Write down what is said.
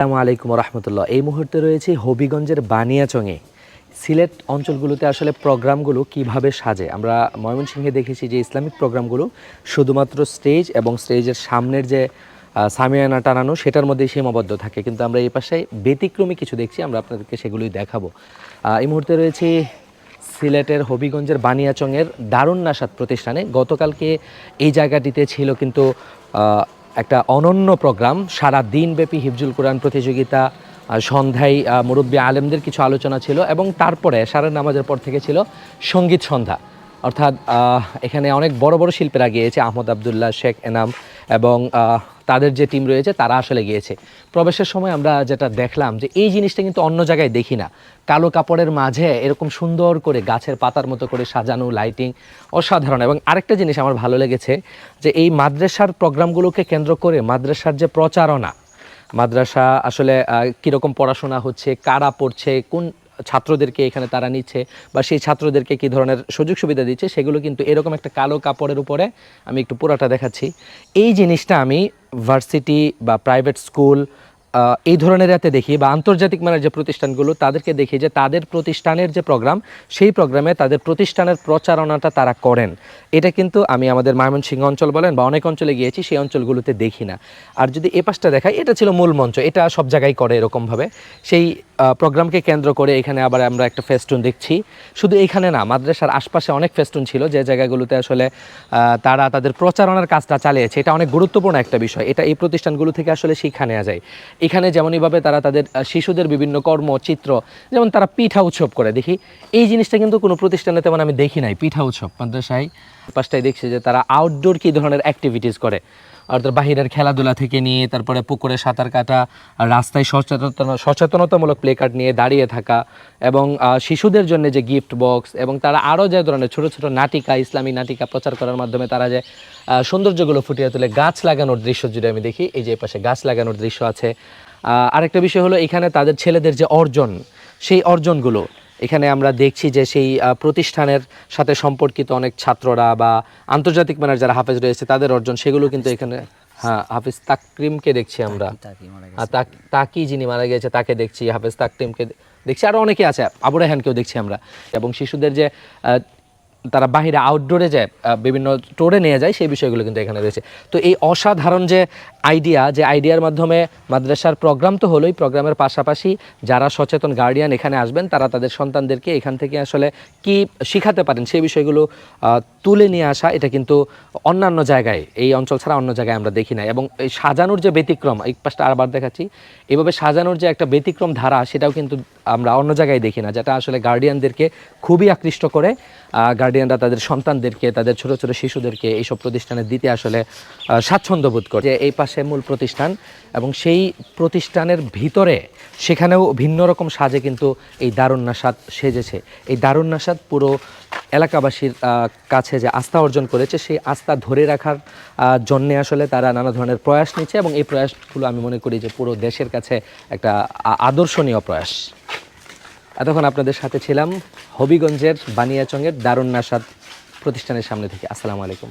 আসসালামু আলাইকুম রহমতুল্লাহ এই মুহূর্তে রয়েছে হবিগঞ্জের বানিয়াচংয়ে সিলেট অঞ্চলগুলোতে আসলে প্রোগ্রামগুলো কীভাবে সাজে? আমরা ময়মনসিংহে দেখেছি যে ইসলামিক প্রোগ্রামগুলো শুধুমাত্র স্টেজ এবং স্টেজের সামনের যে সামিয়ানা টানানো, সেটার মধ্যেই সীমাবদ্ধ থাকে। কিন্তু আমরা এই পাশে ব্যতিক্রমী কিছু দেখছি, আমরা আপনাদেরকে সেগুলোই দেখাবো। এই মুহূর্তে রয়েছে সিলেটের হবিগঞ্জের বানিয়াচংয়ের দারুণ নাসাদ প্রতিষ্ঠানে। গতকালকে এই জায়গাটিতে ছিল কিন্তু একটা অনন্য প্রোগ্রাম, সারা দিনব্যাপী হিফজুল কোরআন প্রতিযোগিতা সন্ধ্যায় মুরব্বী আলেমদের কিছু আলোচনা ছিল এবং তারপরে সারা নামাজের পর থেকে ছিল সংগীত সন্ধ্যা। অর্থাৎ এখানে অনেক বড় বড় শিল্পীরা গিয়েছে, আহমদ আবদুল্লাহ, শেখ এনাম এবং তাদের যে টিম রয়েছে, তারা আসলে গিয়েছে। প্রবেশের সময় আমরা যেটা দেখলাম যে, এই জিনিসটা কিন্তু অন্য জায়গায় দেখি না। কালো কাপড়ের মাঝে এরকম সুন্দর করে গাছের পাতার মতো করে সাজানো লাইটিং অসাধারণ। এবং আরেকটা জিনিস আমার ভালো লেগেছে যে, এই মাদ্রাসার প্রোগ্রামগুলোকে কেন্দ্র করে মাদ্রাসার যে প্রচারণা, মাদ্রাসা আসলে কীরকম পড়াশোনা হচ্ছে, কারা পড়ছে, কোন ছাত্রদেরকে এখানে তারা নিচ্ছে বা সেই ছাত্রদেরকে কী ধরনের সুযোগ সুবিধা দিচ্ছে সেগুলো কিন্তু এরকম একটা কালো কাপড়ের উপরে আমি একটু পুরাটা দেখাচ্ছি। এই জিনিসটা আমি ভার্সিটি বা প্রাইভেট স্কুল এই ধরনের এতে দেখি বা আন্তর্জাতিক মানের যে প্রতিষ্ঠানগুলো তাদেরকে দেখি যে তাদের প্রতিষ্ঠানের যে প্রোগ্রাম, সেই প্রোগ্রামে তাদের প্রতিষ্ঠানের প্রচারণাটা তারা করেন। এটা কিন্তু আমি আমাদের ময়মনসিংহ অঞ্চল বলেন বা অনেক অঞ্চলে গিয়েছি, সেই অঞ্চলগুলোতে দেখি না। আর যদি এ পাশটা দেখাই, এটা ছিল মূল মঞ্চ, এটা সব জায়গায় করে এরকমভাবে। সেই প্রোগ্রামকে কেন্দ্র করে এখানে আবার আমরা একটা ফেস্টুন দেখছি। শুধু এখানে না, মাদ্রাসার আশপাশে অনেক ফেস্টুন ছিল যে জায়গাগুলোতে আসলে তারা তাদের প্রচারণার কাজটা চালিয়েছে। এটা অনেক গুরুত্বপূর্ণ একটা বিষয়। এটা এই প্রতিষ্ঠানগুলো থেকে আসলে শিক্ষা নেওয়া যায়। এখানে যেমনইভাবে তারা তাদের শিশুদের বিভিন্ন কর্মচিত্র, যেমন তারা পিঠা উৎসব করে। দেখি, এই জিনিসটা কিন্তু কোনো প্রতিষ্ঠানে তেমন আমি দেখি নাই। পিঠা উৎসব মাদ্রাসায়, পাশটায় দেখছি যে তারা আউটডোর কী ধরনের অ্যাক্টিভিটিস করে। অর্থাৎ বাহিরের খেলাধুলা থেকে নিয়ে তারপরে পুকুরে সাঁতার কাটা রাস্তায় সচেতনতা, সচেতনতামূলক প্লে কার্ড নিয়ে দাঁড়িয়ে থাকা এবং শিশুদের জন্য যে গিফট বক্স এবং তারা আরও যে ধরনের ছোটো ছোটো নাটিকা, ইসলামী নাটিকা প্রচার করার মাধ্যমে তারা যে সৌন্দর্যগুলো ফুটিয়ে তোলে, গাছ লাগানোর দৃশ্য যদি আমি দেখি, এই যে পাশে গাছ লাগানোর দৃশ্য আছে। আরেকটা বিষয় হলো এখানে তাদের ছেলেদের যে অর্জন, সেই অর্জনগুলো এখানে আমরা দেখছি যে সেই প্রতিষ্ঠানের সাথে সম্পর্কিত অনেক ছাত্ররা বা আন্তর্জাতিক মানের যারা হাফেজ রয়েছে তাদের অর্জন সেগুলো কিন্তু এখানে হ্যাঁ হাফিজ তাকরিমকে দেখছি আমরা। তাকি আর তাক- তাকি যিনি মারা গেছে তাকে দেখছি হাফেজ তাকরিমকে দেখছি। আরও অনেকে আছে আবু রেহানকেও দেখছি আমরা। এবং শিশুদের যে তারা বাহিরে আউটডোরে যায় বিভিন্ন টোরে নিয়ে যায়, সেই বিষয়গুলো কিন্তু এখানে রয়েছে। তো এই অসাধারণ যে আইডিয়া যে আইডিয়ার মাধ্যমে মাদ্রাসার প্রোগ্রাম তো হলোই প্রোগ্রামের পাশাপাশি যারা সচেতন গার্ডিয়ান এখানে আসবেন, তারা তাদের সন্তানদেরকে এখান থেকে আসলে কি শিখাতে পারেন, সেই বিষয়গুলো তুলে নিয়ে আসা, এটা কিন্তু অন্যান্য জায়গায়, এই অঞ্চল ছাড়া অন্য জায়গায় আমরা দেখি না এবং এই সাজানোর যে ব্যতিক্রম, এই পাশটা আবার দেখাচ্ছি, এভাবে সাজানোর যে একটা ব্যতিক্রম ধারা, সেটাও কিন্তু আমরা অন্য জায়গায় দেখি না, যেটা আসলে গার্ডিয়ানদেরকে খুবই আকৃষ্ট করে। গার্ডিয়ানরা তাদের সন্তানদেরকে, তাদের ছোট ছোট শিশুদেরকে এইসব প্রতিষ্ঠানে দিতে আসলে স্বাচ্ছন্দ্য বোধ করে। যে এই পাশে মূল প্রতিষ্ঠান এবং সেই প্রতিষ্ঠানের ভিতরে সেখানেও ভিন্ন রকম সাজে কিন্তু এই দারুণ নাসাদ সেজেছে। এই দারুণ নাসাদ পুরো এলাকাবাসীর কাছে যে আস্থা অর্জন করেছে, সেই আস্থা ধরে রাখার জন্যে আসলে তারা নানা ধরনের প্রয়াস নিচ্ছে এবং এই প্রয়াসগুলো আমি মনে করি যে পুরো দেশের কাছে একটা আদর্শনীয় প্রয়াস। এতক্ষণ আপনাদের সাথে ছিলাম হবিগঞ্জের বানিয়াচংয়ের দারুণ নাসাদ প্রতিষ্ঠানের সামনে থেকে। আসসালামু আলাইকুম।